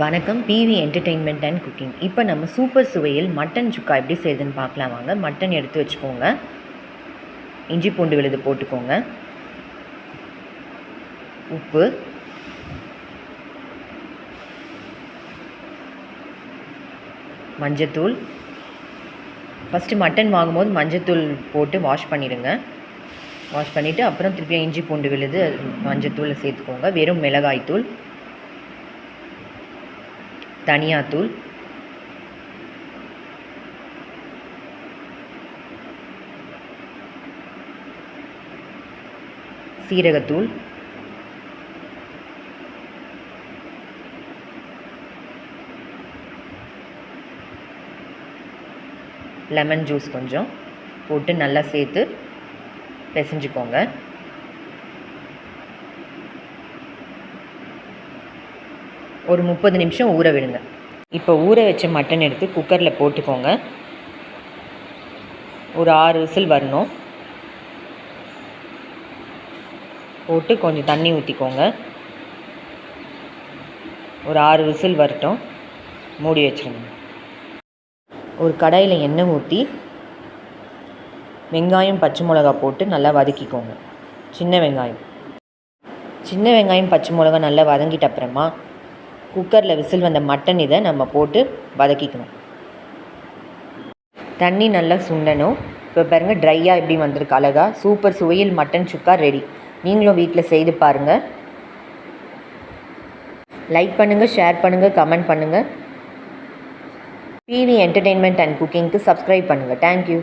வணக்கம் PV entertainment and cooking இப்போ நம்ம சூப்பர் சுவையில் மட்டன் சுக்கா எப்படி செய்யுதுன்னு பார்க்கலாம் வாங்க. மட்டன் எடுத்து வச்சுக்கோங்க. இஞ்சி பூண்டு விழுது போட்டுக்கோங்க. உப்பு. மஞ்சத்தூள். ஃபஸ்ட்டு மட்டன் வாங்கும்போது மஞ்சத்தூள் போட்டு வாஷ் பண்ணிடுங்க. வாஷ் பண்ணிவிட்டு அப்புறம் திருப்பியும் இஞ்சி பூண்டு விழுது மஞ்சத்தூளை சேர்த்துக்கோங்க. வெறும் மிளகாய்த்தூள். தனியாத்தூள். சீரகத்தூள். லெமன் ஜூஸ் கொஞ்சம் போட்டு நல்லா சேர்த்து பிசைஞ்சுக்கோங்க. ஒரு முப்பது நிமிஷம் ஊற விடுங்க. இப்போ ஊற வச்ச மட்டன் எடுத்து குக்கரில் போட்டுக்கோங்க. ஒரு ஆறு விசில் வரணும். போட்டு கொஞ்சம் தண்ணி ஊற்றிக்கோங்க ஒரு ஆறு விசில் வரட்டும். மூடி வச்சிருங்க. ஒரு கடாயில் எண்ணெய் ஊற்றி வெங்காயம் பச்சை மிளகா போட்டு நல்லா வதக்கிக்கோங்க. சின்ன வெங்காயம். சின்ன வெங்காயம் பச்சை மிளகா நல்லா வதங்கிட்ட அப்புறமா குக்கரில் விசில் வந்த மட்டன் இதை நம்ம போட்டு வதக்கிக்கணும். தண்ணி நல்லா சுண்டணும் இப்போ பாருங்கள் ட்ரையாக எப்படி வந்திருக்கு அழகாக சூப்பர் சுவையில் மட்டன் சுக்கா ரெடி நீங்களும் வீட்டில் செய்து பாருங்கள் லைக் பண்ணுங்கள் ஷேர் பண்ணுங்கள் கமெண்ட் பண்ணுங்கள் பிவி என்டர்டெயின்மெண்ட் அண்ட் குக்கிங்க்கு சப்ஸ்கிரைப் பண்ணுங்கள் தேங்க்யூ